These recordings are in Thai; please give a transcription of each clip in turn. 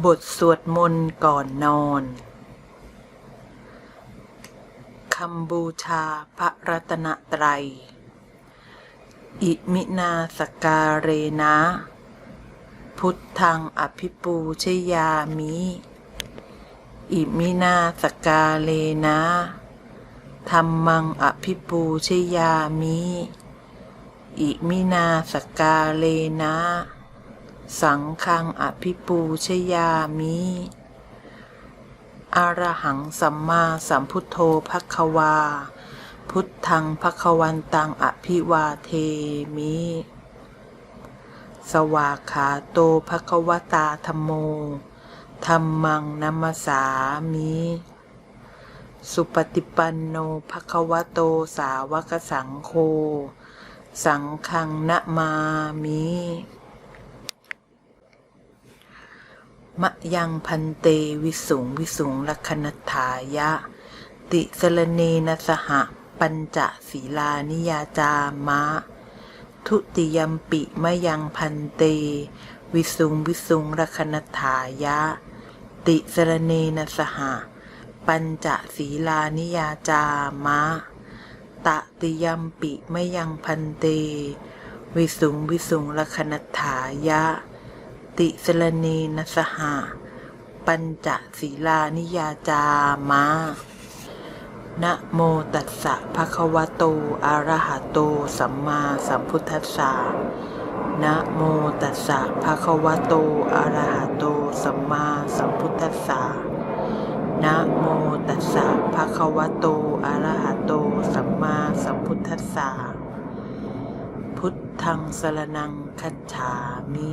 บทสวดมนต์ก่อนนอน คำบูชาพระรัตนตรัย อิมินาสการเรนะ พุทธังอภิปูชยามิ อิมินาสการเลนะธรรมังอภิปูชยามิ อิมินาสการเลนะ สังฆังอภิปูชยามิอรหังสัมมาสัมพุทโธภควา พุทธังภควันตังอภิวาเทมิ สวากขาโตภควตาธรมโมธรรมังนัมสสามิ สุปฏิปันโนภควโตสาวกสังโฆ สังฆังนะมามิ มะยังพันเตวิสุงวิสุงลคณถายะ ติสรเนนสหปัญจศีลานิยาจามะ ทุติยมปิมะยังพันเต วิสุงวิสุงลคณถายะ ติสรเนนสหปัญจศีลานิยาจามะ ตติยมปิมะยังพันเต วิสุงวิสุงลคณถายะ ติสรเนนะสหะปัญจศีลานิยาจามะนะโมตัสสะภะคะวะโตอะระหะโต สัมมาสัมพุทธัสสะนะโมตัสสะภะคะวะโตอะระหะโต สัมมาสัมพุทธัสสะนะโมตัสสะภะคะวะโตอะระหะโต สัมมาสัมพุทธัสสะพุทธังสรนังคัจฉามิ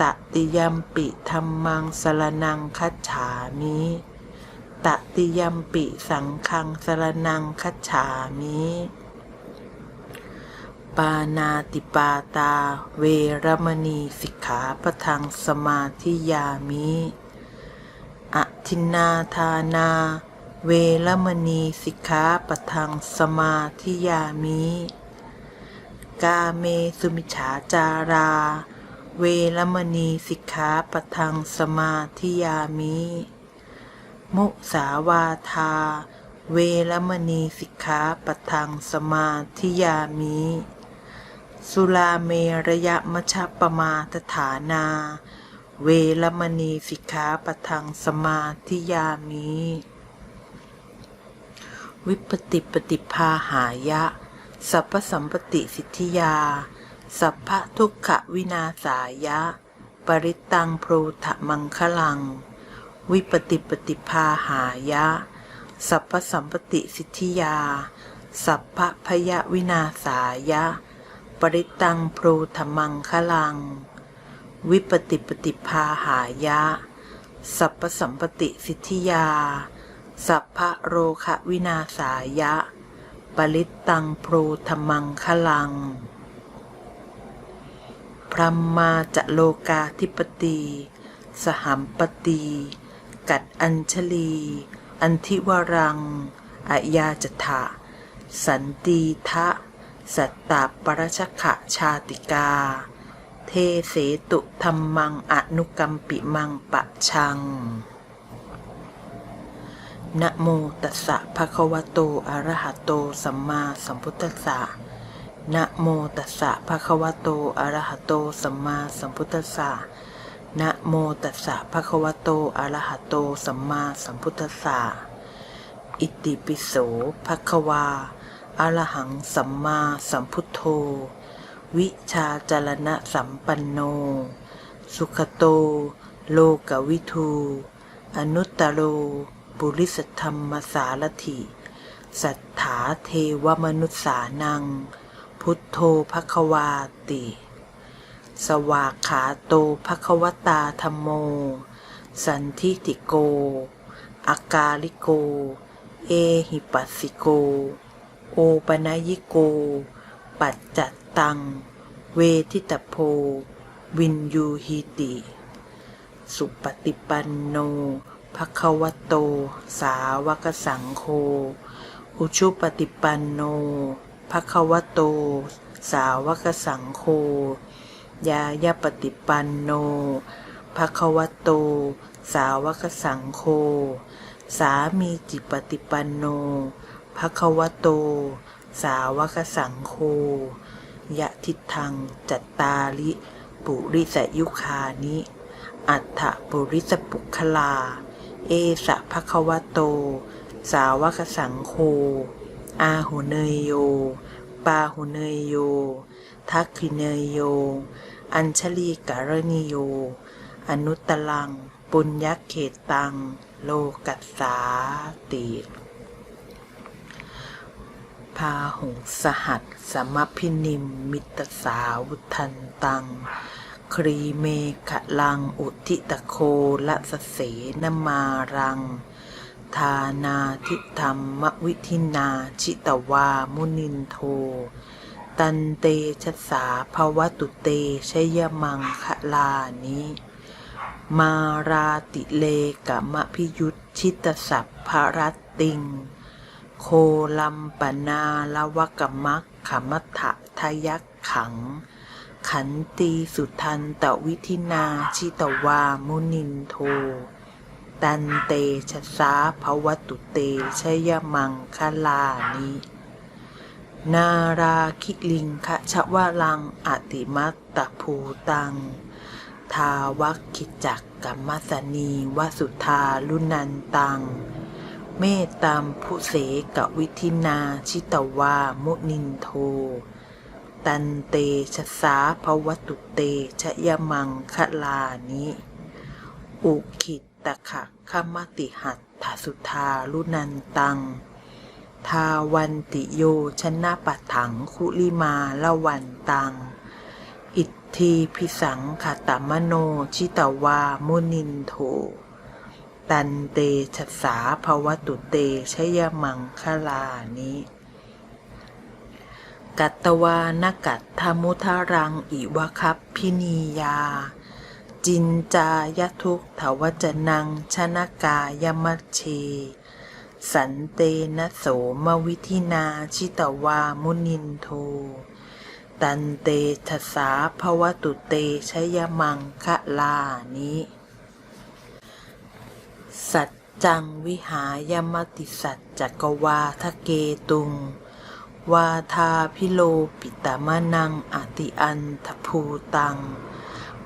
ตติยมปิธรรมังสรนังคัจฉามิตติยมปิสังฆังสรนังคัจฉามิปานาติปาตา เวรมณีสิกขาปทังสมาธิยามิอทินนาทานา เวรมณีสิกขาปทังสมาธิยามิ กาเมสุมิฉาจารา เวรมณีสิกขาปทังสมาธิยามิ มุสาวาทา เวรมณีสิกขาปทังสมาธิยามิ สุลาเมระยะมชปปมาทฐานา เวรมณีสิกขาปทังสมาธิยามิ วิปติปฏิภาหายะ สัพพสัมปติสิทธิยา สัพพทุกขวินาสายะ ปริตังโพธมังคลัง วิปติปฏิภาหายะ สัพพสัมปติสิทธิยา สัพพพยวินาสายะ ปริตังโพธมังคลัง วิปติปฏิภาหายะ สัพพสัมปติสิทธิยา สัพพโรคะวินาสายะ ปริตตังโพธมังคลัง พรหมมาจะโลกาธิปตี สหัมปตี กัดอัญชลี อันทิวรังอายาจถะสันตีทะ สัตตาปรชขะชาติกา เทเสตุธรรมังอนุกรรมปิมังปะชังนะโมตัสสะภะคะวะโตอะระหะโตสัมมาสัมพุทธัสสะ นะโมตัสสะภะคะวะโต อะระหะโต สัมมาสัมพุทธัสสะ นะโมตัสสะภะคะวะโต อะระหะโต สัมมาสัมพุทธัสสะ อิติปิโสภะคะวา อะระหังสัมมาสัมพุทโธ วิชาจารณะสัมปันโน สุขโต โลกวิทู อนุตตโรปุริสธรรมสารถิ สัทธาเทวมนุษสานัง พุทโธภควาติ สวากขาโตภควตาธรรมโม สันทิติโก อากาลิโก เอหิปัสสิโก โอปนายิโก ปัจจัตตัง เวทิตโพ วินยูหิติ สุปฏิปันโนภควโต สาวกสังโฆ อุชุปฏิปันโน ภควโต สาวกสังโฆยายาปฏิปันโนภควโต สาวกสังโฆ สามีจิปฏิปันโนภควโต สาวกสังโฆ ยะทิทังจัตตาลิปุริสยุคานิ อัฏฐปุริสปุคลา เอสะภควโต สาวกสังโฆ อาหุเนยโย ปาหุเนยโย ทักขิเนยโย อัญชลีการณิโย อนุตตลัง ปุญญเขตัง โลกัสสาติพาหุงสหัสสมพินิมมิตรสาวุทันตัง ครีเมขะลังอุทิตโคละสเสนมารัง ทานาทิธรรมวิธินาชิตวามุนินโท ตันเตชะสาภวตุเตชยมังคะลานิมาราติเลกะมะพิยุตชิตสัพพรัตติง โคลัมปนาลวกมักขมัทะทยักขัง ขันตีสุทันตวิธินาชิตวามุนินโท ตันเตชะสาภวตุเตชยมังคลานินาราคิลิงคะชวลังอติมัตตภูตัง ทาวักขิจักกัมมัสนีวสุธาลุนันตัง เมตตามผู้เสกวิธินาชิตวามุนินโท ตันเตชะสาภวตุเตชยมังคะลานิ อุขิต ตะขะขมติหัตถสุธาลุนันตัง ทาวันติโยชนะปัถังคุลิมาละวันตัง อิทธีพิสังขตมโนชิตวามุนินโท ตันเตชะสาภวตุเตชยมังคลานิกัตตวานกัตทมุทารังอิวคัพพินียา จินจายทุกถวจนังชนกายมัชเช สันเตนะโสมวิธินาชิตวามุนินโท ตันเตชะสาภวตุเตชยมังคะลานิสัจจังวิหายมติสัจจกวาทะเกตุง วาทาพิโลปิตามนังอติอันทภูตัง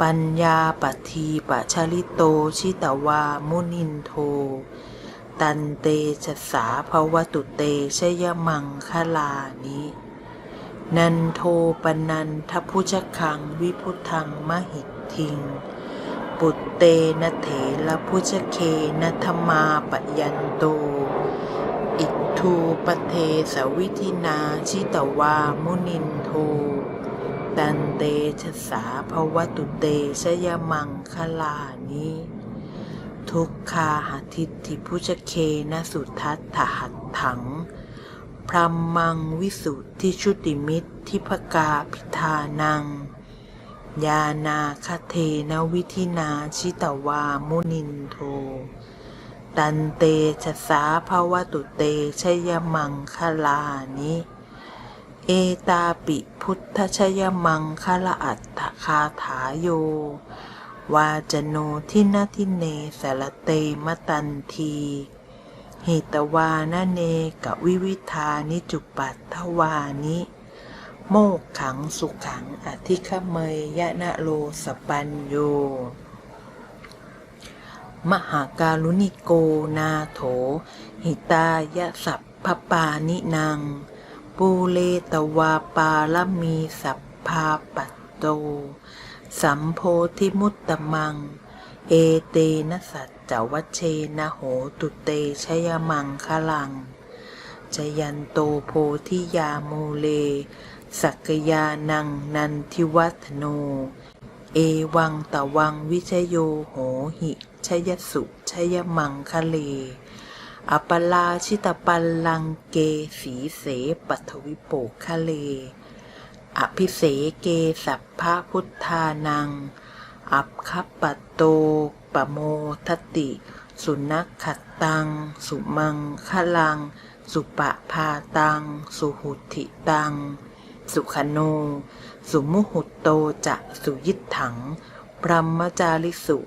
ปัญญาปัทีปะชลิโตชิตวามุนินโท ตันเตชะสาภวตุเตชยมังคลานินันโทปนันทพุชคังวิพุทังมหิทิง ปุตเตนะเถละพุชเคนะธมาปยันโต อิททูปเทสวิธินาชิตวามุนินโท ตันเตชะสาภวตุเตชยมังคลานิทุกขาหทิฏฐิพุชเคนะสุทัตถหัตถัง พรหมังวิสุทธิชุติมิตรทิพกาพิธานัง ยานาคเทนวิธินาชิตวามุนินโท ตันเตชะสาภวตุเตชยมังคลานิ เอตาปิพุทธชยมังคละอัตถคาถาโย วาจโนทินาทิเนสารเตมตันทีหิตวานเนกะวิวิธานิจุปัตถวานิ โมกขังสุขังอธิคเมยยะนะโลสปัญโย มหาการุณิโกนาโถ หิตายะสัพพปานินาง ปูเลตวาปาลมีสัพพาปัตโต สัมโพธิมุตตมัง เอเตนะสัจจวัชเชนะโหตุเตชยมังคลัง จยันโตโพธิยามูเล สักยานังนันทิวัฒโน เอวังตะวังวิชโยโหหิชยสุชยมังคะเล อปลาชิตปัลลังเกสีเสปัทวิโปกคะเล อภิเสเกสัพพะพุทธานัง อัปคัปปโตปโมทติ สุนัขขัดตัง สุมังคะลัง สุปะพาตัง สุหุติตัง สุขโน สุมุหุตโตจะสุยิตถัง ปรมมจาริสุ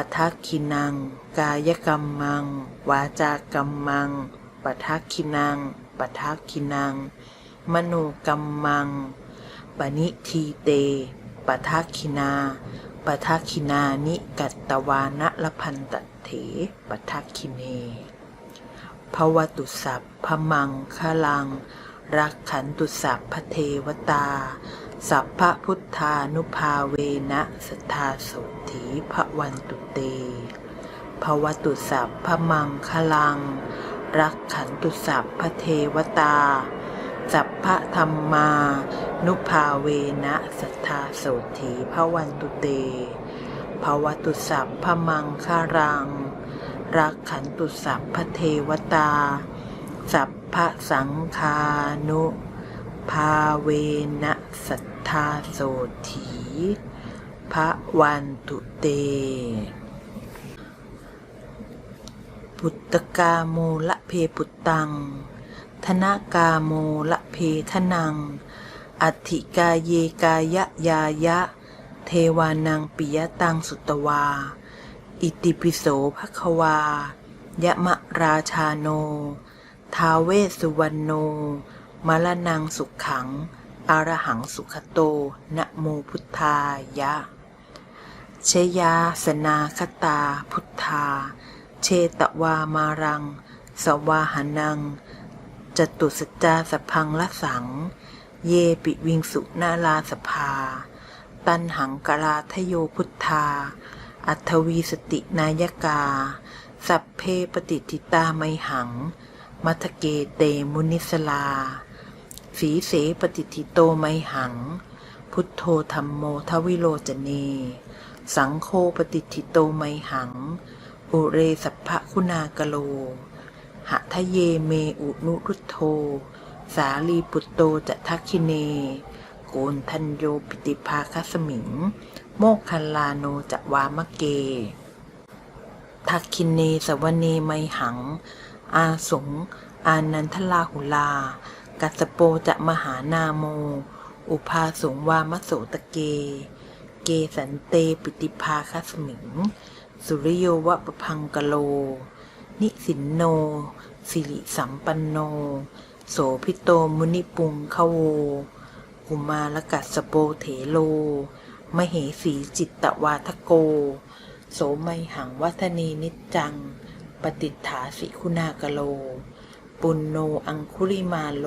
ปทักคินัง กายกรรมัง วาจากรรมังปทักคินังปทักคินัง มโนกรรมัง ปณิทีเตปทักคินาปทักคินานิกัตตวานะละพันตเถปทักคิเนภวตุสัพพมังคลัง รักขันตุสัพพเทวตา สัพพะพุทธานุภาเวนะสทาโสถีพระวันตุเตภวตุสัพพมังคลัง รักขันตุสัพพเทวตา สัพพะธรรมา นุภาเวนะสัทธาโสถีพระวันตุเตภวตุสัพพมังคารัง รักขันตุสัพพเทวตา สัพพะสังคานุภาเวนะ สัทธาโสถีพระวันตุเต ปุตตกาโมละเพปุตตัง ธนากาโมละเพทนัง อัติกาเยกายะยายะ เทวานังปิยตังสุตวา อิติปิโสภควา ยะมะราชาโน ทาเวสุวรรณโนมละนังสุขขัง อารหังสุขโต นะโมพุทธายะ เชยาสนาคตาพุทธา เชตวามารัง สวาหานัง จตุสจาสพพังละสัง เยปิวิงสุนาลาสภา ตันหังกราทโยพุทธา อัทวีสตินายกา สัพเพปฏิทิตาไมหัง มัทเกเตมุนิสลา สีเสปฏิทิโตไมหัง พุทโธธรรมโมทวิโลจเน สังโฆปฏิทิโตไมหัง อุเรสัพพะคุณากโล หะทะเยเมอุนุรุโธสาลีปุตโตจะทักคิเน โกนทันโยปิติภาคสมิง โมกคันลาโนจะวามะเก ทักคินเนสวเนไมหัง อาสงอานันทลาหุลา กัสโปจะมหานาโม อุภาสงวามโสตเก เกสันเตปิติภาคสมิง สุริโยวะปพังกโล นิสินโน สิริสัมปันโน โสพิโตมุนิปุงขโว กุมารกัสโปเถโล มเหสีจิตตวาทโก โสไมหังวัฒนีนิจจัง ปฏิฐาสิคุณากโล ปุณโนอังคุลิมาโล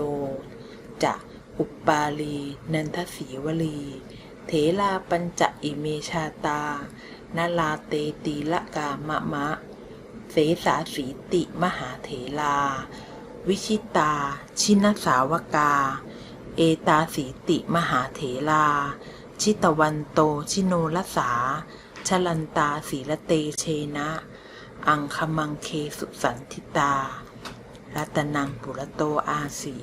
จะอุปปาลี นันทสีวลี เถลาปัญจอิเมชาตา นาลาเตตีละกามะมะ เสสาสีติมหาเถลา วิชิตา ชินสาวกา เอตาสีติมหาเถลา ชิตวันโตชิโนลสา ชลันตาสีละเตเชนะ อังคมังเคสุสันทิตา รัตนังปุระโตอาสี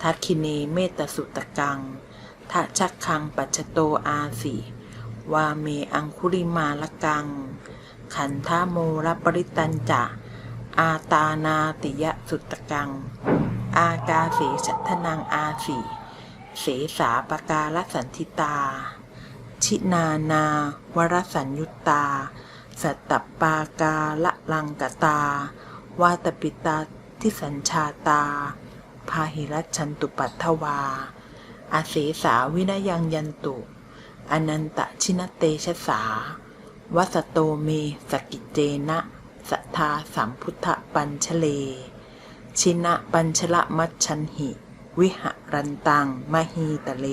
ทักคิเนเมตสุตกังทะชักคังปัจโตอาสีวาเมอังคุริมาละกัง ขันธาโมรปริตันจะ อาตานาติยสุตกัง อากาเสชัทนังอาสีเสสาปการสันทิตา ชินานาวรสัญยุตตา สัตตปาการะลังกตาวาตปิตา ทิสัญชาตา พาหิรัชันตุปัทวา อาเสสาวินยังยันตุ อนันตชินเตชะสา วัสโตเมสกิจเจนะสัทธาสัมพุทธปัญชเล ชินะปัญชละมัชชันหิ วิหรันตังมหีตะเล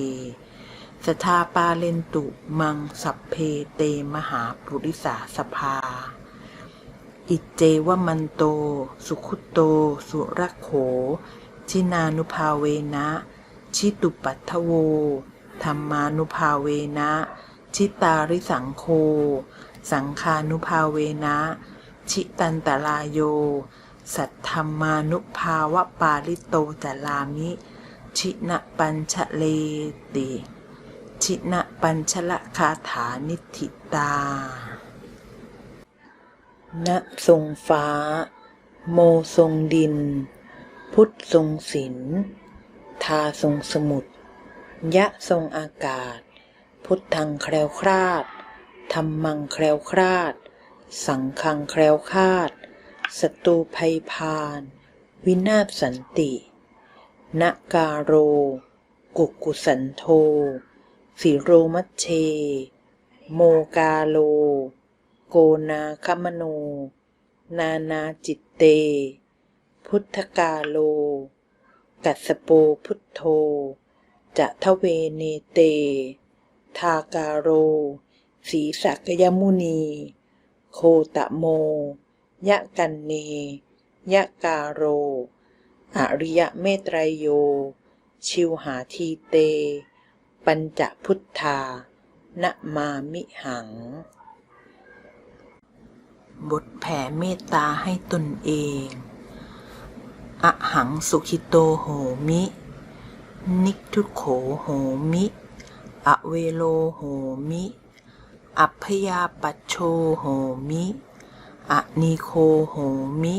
สทาปาเลนตุมังสัพเพเตมหาปุริสาสภา อิเจวมันโต สุขุโต สุรโข ชินานุภาเวนะ ชิตุปัทโว ธรรมานุภาเวนะ ชิตาริสังโค สังคานุภาเวนะ ชิตันตราโย สัทธรรมานุภาวะปาลิโตจารามิ ชินะปัญชเลติ ชินะปัญชละคาถานิธิตา ณทรงฟ้า โมทรงดิน พุทธทรงศิลป์ทาทรงสมุทรยะทรงอากาศ พุทธังแคล้วคลาดธรรมังแคล้วคลาด สังฆังแคล้วคลาดศัตรูภัยพาน วินาศสันตินกาโร กุกกุสันโทสิโรมัชเช โมกาโล โกนาคมโน นานาจิตเต พุทธกาโล กัสโปพุทโธ จะทะเวเนเต ทากาโร สีสักยมุนี โคตะโม ยะกันเน ยะกาโร อริยะเมตไตรโย ชิวหาทีเต ปัญจพุทธานะมามิหัง บทแผ่เมตตาให้ตนเองอะหังสุขิโตโหมิ นิกทุโขโหมิ อเวโลโหมิ อัพยาปัชโชโหมิอนีโคโหมิ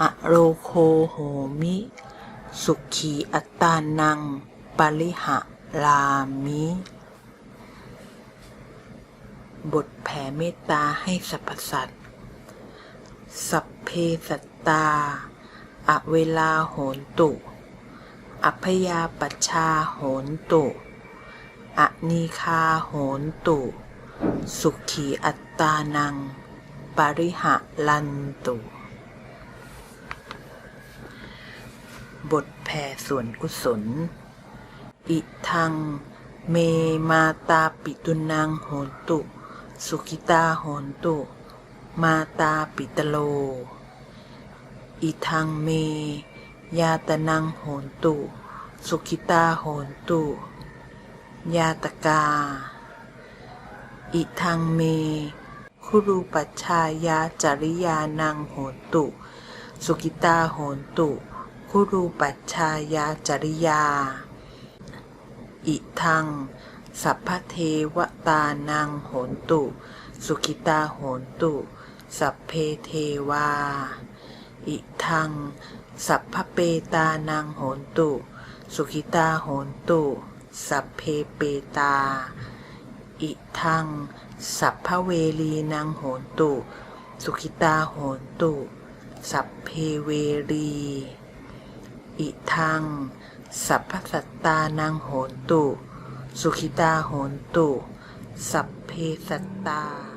อโรโคโหมิ สุขีอัตตานัง ปริหะลามิ บทแผ่เมตตาให้สรรพสัตว์ สัพเพสัตตา อเวลาโหนตุ อัพยาปัชชาโหนตุอนีคาโหนตุ สุขีอัตตานัง ปริหะลันตุ บทแผ่ส่วนกุศล อิทัง เมมาตาปิตุนังโหนตุ สุขิตาโหนตุ มาตาปิตโล อิทังเม ยาตนังโหนตุ สุขิตาโหนตุ ยาตกา อิทังเม คุรูปัชชายาจริยานังโหนตุ สุขิตาโหนตุ คุรูปัชชายาจริยา อิทัง สัพพเทวตานังโหนตุ สุขิตาโหนตุ สัพเพเทวา อิทัง สัพพเปตานังโหนตุ สุขิตาโหนตุ สัพเพเปตา อิทัง สัพพเวลีนังโหนตุ สุขิตาโหนตุ สัพเพเวรี อิทัง สัพพสัตตานังโหนตุ สุขิตาโหนตุ สัพเพสัตตา